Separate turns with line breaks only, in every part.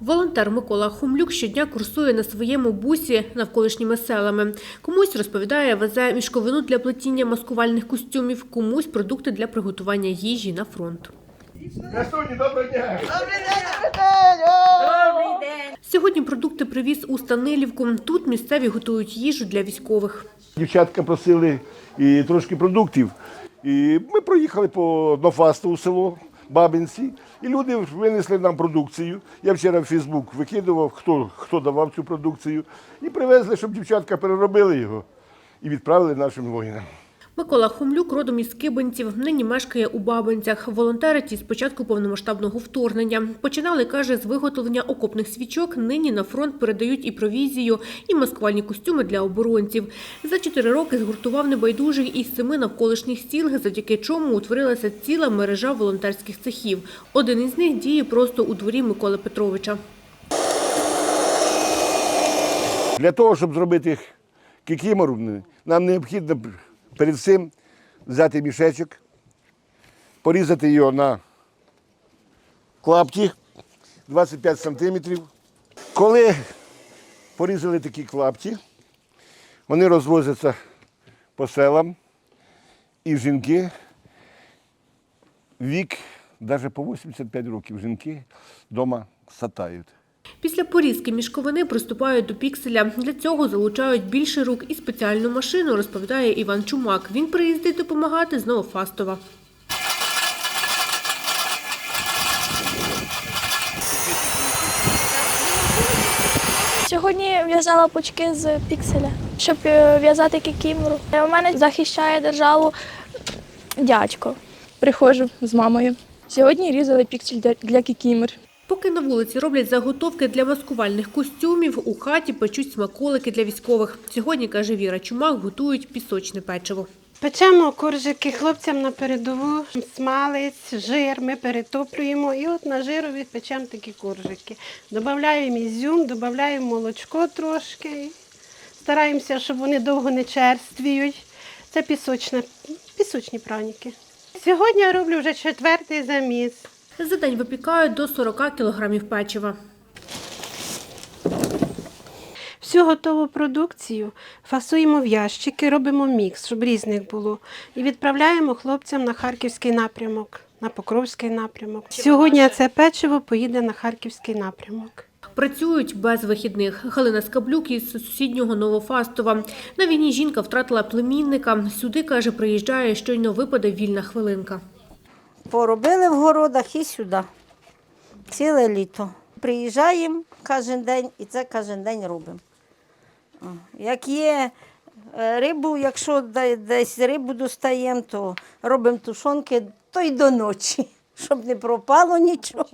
Волонтер Микола Хумлюк щодня курсує на своєму бусі навколишніми селами. Комусь розповідає, везе мішковину для плетіння маскувальних костюмів, комусь продукти для приготування їжі на фронт.
Красуні!
Сьогодні продукти привіз у Станилівку. Тут місцеві готують їжу для військових.
Дівчатка просили і трошки продуктів. І ми проїхали по Нофасту у село Бабинці, і люди винесли нам продукцію. Я вчора в Фейсбук викидував, хто, хто давав цю продукцію, і привезли, щоб дівчатка переробили його і відправили нашим воїнам.
Микола Хумлюк родом із Кибинців, нині мешкає у Бабинцях. Волонтерить із початку повномасштабного вторгнення. Починали, каже, з виготовлення окопних свічок. Нині на фронт передають і провізію, і маскувальні костюми для оборонців. За чотири роки згуртував небайдужих із семи навколишніх сіл, завдяки чому утворилася ціла мережа волонтерських цехів. Один із них діє просто у дворі Миколи Петровича.
Для того, щоб зробити кікімору, нам необхідно перед цим взяти мішечок, порізати його на клапті 25 сантиметрів. Коли порізали такі клапті, вони розвозяться по селам, і жінки вік, навіть по 85 років, жінки вдома сатають.
Після порізки мішковини приступають до пікселя. Для цього залучають більше рук і спеціальну машину, розповідає Іван Чумак. Він приїздить допомагати з Новофастова.
Сьогодні в'язала пучки з пікселя, щоб е, в'язати кікімору. Е, У мене захищає державу дядько.
Приходжу з мамою. Сьогодні різали піксель для- кікімер.
Поки на вулиці роблять заготовки для маскувальних костюмів, у хаті печуть смаколики для військових. Сьогодні, каже Віра Чумак, готують пісочне печиво.
Печемо коржики хлопцям на передову, смалець, жир ми перетоплюємо і от на жирові печемо такі коржики. Додаємо ізюм, додаємо молочко трошки. Стараємося, щоб вони довго не черствіють. Це пісочне, пісочні праніки. Сьогодні я роблю вже четвертий заміс.
За день випікають до 40 кілограмів печива.
Всю готову продукцію фасуємо в ящики, робимо мікс, щоб різних було. І відправляємо хлопцям на харківський напрямок, на Покровський напрямок. Сьогодні це печиво поїде на харківський напрямок.
Працюють без вихідних. Галина Скаблюк із сусіднього Новофастова. На війні жінка втратила племінника. Сюди, каже, приїжджає, щойно випаде вільна хвилинка.
Поробили в городах і сюди. Ціле літо. Приїжджаємо кожен день і це кожен день робимо. Як є е, рибу, якщо десь рибу достаємо, то робимо тушонки, то й до ночі, щоб не пропало нічого.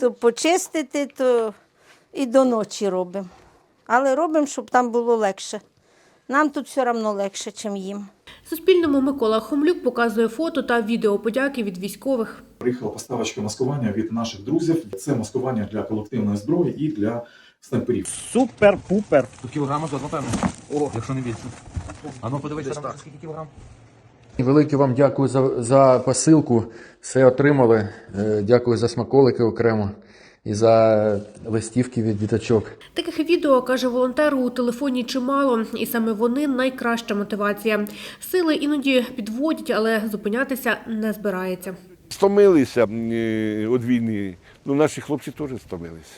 То почистити, то і до ночі робимо. Але робимо, щоб там було легше. Нам тут все одно легше, ніж їм.
Суспільному Микола Хомлюк показує фото та відео подяки від військових.
Приїхала поставочка маскування від наших друзів. Це маскування для колективної зброї і для снайперів.
Супер-пупер.
Тут кілограма зо, напевно. О, якщо не більше. А ну подивися, там скільки кілограм.
Велике вам дякую за, за посилку. Все отримали. Е, Дякую за смаколики окремо і за листівки від діточок.
Таких відео, каже волонтер, у телефоні чимало, і саме вони найкраща мотивація. Сили іноді підводять, але зупинятися не збирається.
Стомилися е, від війни. Ну, наші хлопці теж стомилися.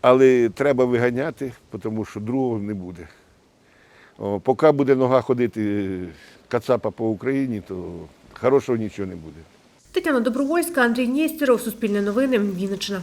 Але треба виганяти, тому що другого не буде. О, поки буде нога ходити е, кацапа по Україні, то хорошого нічого не буде.
Тетяна Добровольська, Андрій Нєстєров, Суспільне новини, Вінниччина.